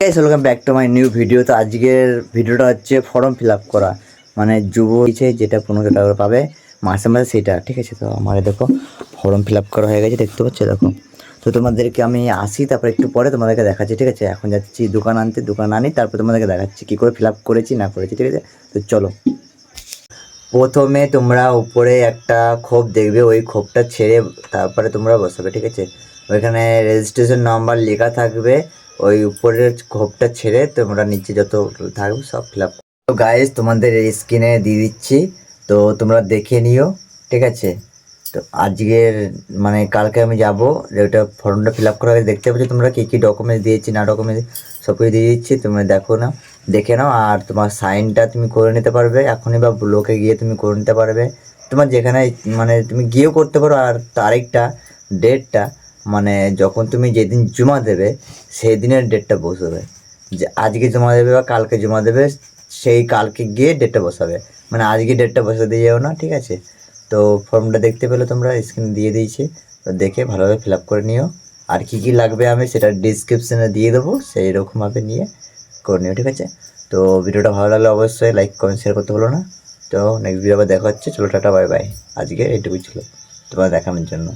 Welcome back to my new video তো আজকের ভিডিওটা হচ্ছে ফর্ম ফিল আপ করা। মানে যুব হয়েছে, যেটা পনেরোশো টাকা পাবে। মাসে মাসে সেটা, ঠিক আছে? তো আমার দেখো ফর্ম ফিল আপ করা হয়ে গেছে, দেখতে পাচ্ছ? দেখো। তো তোমাদেরকে আমি আসি, তারপর একটু পরে তোমাদেরকে দেখাচ্ছি, ঠিক আছে? এখন যাচ্ছি দোকান আনতে, দোকান আনি, তারপর তোমাদেরকে দেখাচ্ছি কী করে ফিল আপ করেছি, না করেছি, ঠিক আছে? তো চলো। প্রথমে তোমরা উপরে একটা খোপ দেখবে, ওই খোপটা ছেড়ে তারপরে তোমরা বসাবে, ঠিক আছে? ওইখানে রেজিস্ট্রেশন নাম্বার লেখা থাকবে। ওই উপরের খোপটা ছেড়ে তোমরা নিচে যত থাকবে সব ফিল আপ তো গাইজ তোমাদের স্ক্রিনে দিয়ে দিচ্ছি। তো তোমরা দেখে নিও, ঠিক আছে? তো আজকের মানে কালকে আমি যাব, ওটা ফর্মটা ফিল আপ করা দেখতে পাচ্ছ তোমরা কী কী ডকুমেন্টস দিয়েছি, না ডকুমেন্টস সব কিছু দিয়ে দিচ্ছি তোমরা দেখো না, দেখে নাও। আর তোমার সাইনটা তুমি করে নিতে পারবে, এখনই বা ব্লকে গিয়ে তুমি করে নিতে পারবে। তোমার যেখানে মানে তুমি গিয়েও করতে পারো, আর তারিখটা ডেটটা মানে যখন তুমি যেদিন জমা দেবে সেই দিনের ডেটটা বসবে। যে আজকে জমা দেবে বা কালকে জমা দেবে, সেই কালকে গিয়ে ডেটটা বসাবে। মানে আজকে ডেটটা বসে দিয়ে যাও না, ঠিক আছে? তো ফর্মটা দেখতে পেলে তোমরা স্ক্রিনে দিয়ে দিয়েছি। তো দেখে ভালোভাবে ফিল আপ করে নিও। আর কী কী লাগবে আমি সেটা ডিসক্রিপশানে দিয়ে দেবো সেই রকমভাবে নিয়ে করে নিও, ঠিক আছে? তো ভিডিওটা ভালো লাগলে অবশ্যই লাইক কমেন্ট শেয়ার করতে বলো না। তো নেক্সট ভিডিও আবার দেখা হচ্ছে। চলো টাটা বাই বাই আজকে এইটুকুই ছিল। তোমার দেখানোর জন্য।